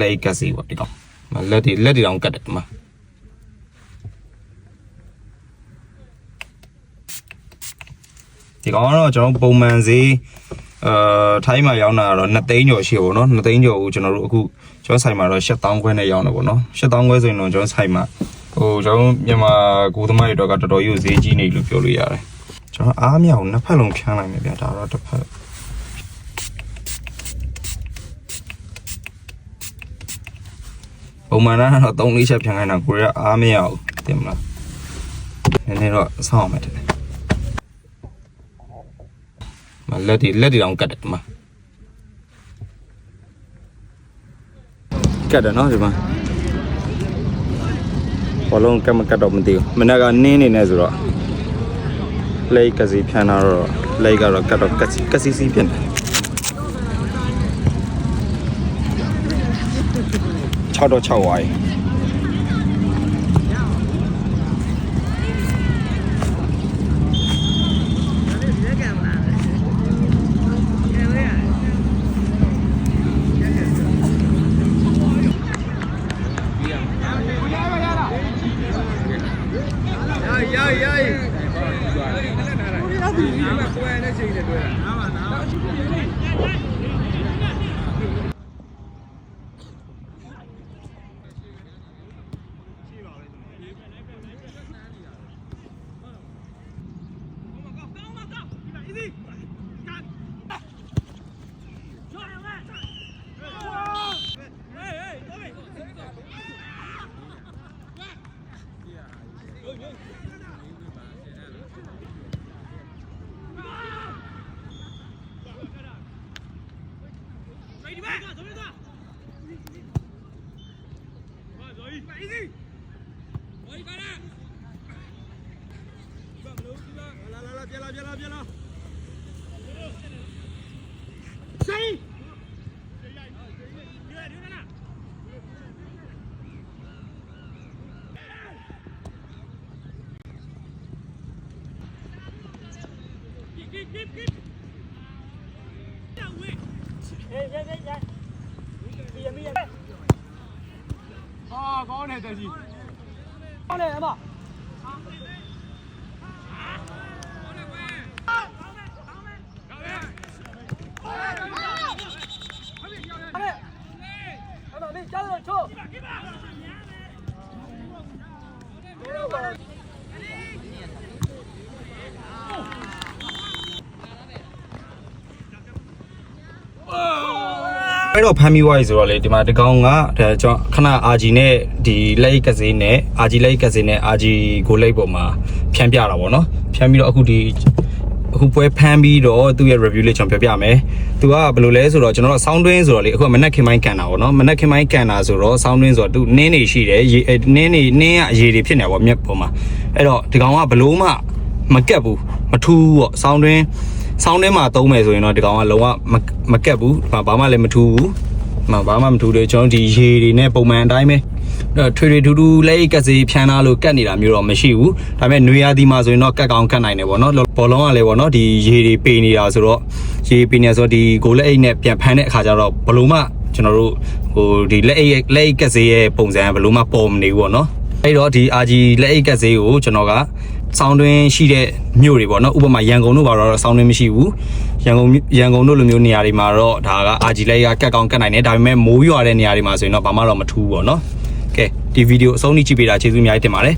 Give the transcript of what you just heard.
လက်ကတ်စီပေါ့ဒီကောင်မလက်တွေလက်တွေတောင်ကတ်တယ်ဒီမှာဒီကောင်ကတော့ကျွန်တော်ပုံမှန်ဈေးအာထိုင်းမှာရောင်းတာကတော့2သိန်းကျော်ရှိပါဘောเนาะ2သိန်းကျော်ကိုကျွန်တော်တို့အခုကျွန်တော်ဆိုင်မှာတော့7000ခွဲနဲ့ရောင်းတယ်ပေါ့เนาะ7000ခွဲဆိုရင်တော့ကျွန်တော်ဆိုင်မှာဟိုကျွန်တော်မြန်မာကိုသမားတွေတော့ကတော်တော်ကြီးဈေးကြီးနေလို့ပြောလို့ရတယ်ကျွန်တော်အားမြောက်နှစ်ဖက်လုံးဖြန်းလိုက်မယ်ဗျာဒါတော့တစ်ဖက် ပုံမှန်တော့3လေးချက်ဖြန်ခိုင်းတာကိုရအားမရဘူးတင်မလားနည်းနည်းတော့ဆောင်းအောင်မယ်တဲ့မလက်ဒီလက်ဒီတောင်ကတ်တယ်ဒီမှာကတ်တယ်နော်ဒီမှာဘောလုံးကတ်မကတ်တော့မသိဘူးမနေ့ကနင်းနေနေဆိုတော့လိတ်ကစီဖြန်တာတော့လိတ်ကတော့ကတ်တော့ကစီကစီစီဖြစ်တယ် 차로 차와이 6တော့6ဝိုင်း 啊，高呢，这是。高呢，嘛。 အဲ့တော့ဖမ်းမိသွားပြီဆိုတော့လေဒီမှာဒီကောင်ကဒါကျွန်တော်ခဏအာဂျီနဲ့ဒီလက်အိတ်ကစေးနဲ့အာဂျီလက်အိတ်ကစေးနဲ့အာဂျီကိုလိတ်ပေါ်မှာဖြန်းပြတာပေါ့နော်ဖြန်းပြီးတော့အခုဒီအခုပွဲဖမ်းပြီးတော့သူ့ရဲ့ review လေးကျွန်တော်ပြောပြမယ်သူကဘယ်လိုလဲဆိုတော့ကျွန်တော်တို့ sound twin ဆိုတော့လေအခုကမနက်ခင်ပိုင်းကန်တာပေါ့နော်မနက်ခင်ပိုင်းကန်တာဆိုတော့ sound twin ဆိုတော့သူနင်းနေရှိတယ်ရေအဲနင်းနေနင်းကအရေတွေဖြစ်နေပါပေါ့မြက်ပေါ်မှာအဲ့တော့ဒီကောင်ကဘလို့မှမကက်ဘူးမထူးဘူးပေါ့ sound twin ဆောင်းထဲမှာသုံးမယ်ဆိုရင်တော့ဒီကောင်ကလုံးဝမမကက်ဘူးဘာဘာမှလည်းမထူးဘူးမဘာမှမထူးတယ်ကျွန်တော်ဒီရေတွေနဲ့ပုံမှန်အတိုင်းပဲအဲ့ထွေထွေထူးထူးလက်အိတ်ကက်စေးဖြန်းသားလို့ကတ်နေတာမျိုးတော့မရှိဘူးဒါပေမဲ့နွေရာသီမှာဆိုရင်တော့ကတ်ကောင်ကတ်နိုင်တယ်ပေါ့နော်ဘောလုံးကလည်းပေါ့နော်ဒီရေတွေပေနေတာဆိုတော့ရေပေနေဆိုတော့ဒီဂိုလက်အိတ်နဲ့ပြန်ဖမ်းတဲ့အခါကျတော့ဘလုံးမှကျွန်တော်တို့ဟိုဒီလက်အိတ်လက်အိတ်ကက်စေးရဲ့ပုံစံကဘလုံးမှပေါ်မနေဘူးပေါ့နော်အဲ့တော့ဒီ RG လက်အိတ်ကက်စေးကိုကျွန်တော်က စောင်းတွင်းရှိတဲ့မြို့တွေပေါ့နော်ဥပမာရန်ကုန်တို့ဘာတော့စောင်းတွင်းမရှိဘူးရန်ကုန်ရန်ကုန်တို့လိုမျိုးနေရာတွေမှာတော့ဒါက RG လိုက်ကကတ်ကောင်းကတ်နိုင်တယ်ဒါပေမဲ့မိုးရွာတဲ့နေရာတွေမှာဆိုရင်တော့ဘာမှတော့မထူးဘူးပေါ့နော်ကဲဒီဗီဒီယိုအဆုံးထိကြည့်ပေးတာကျေးဇူးအများကြီးတင်ပါတယ်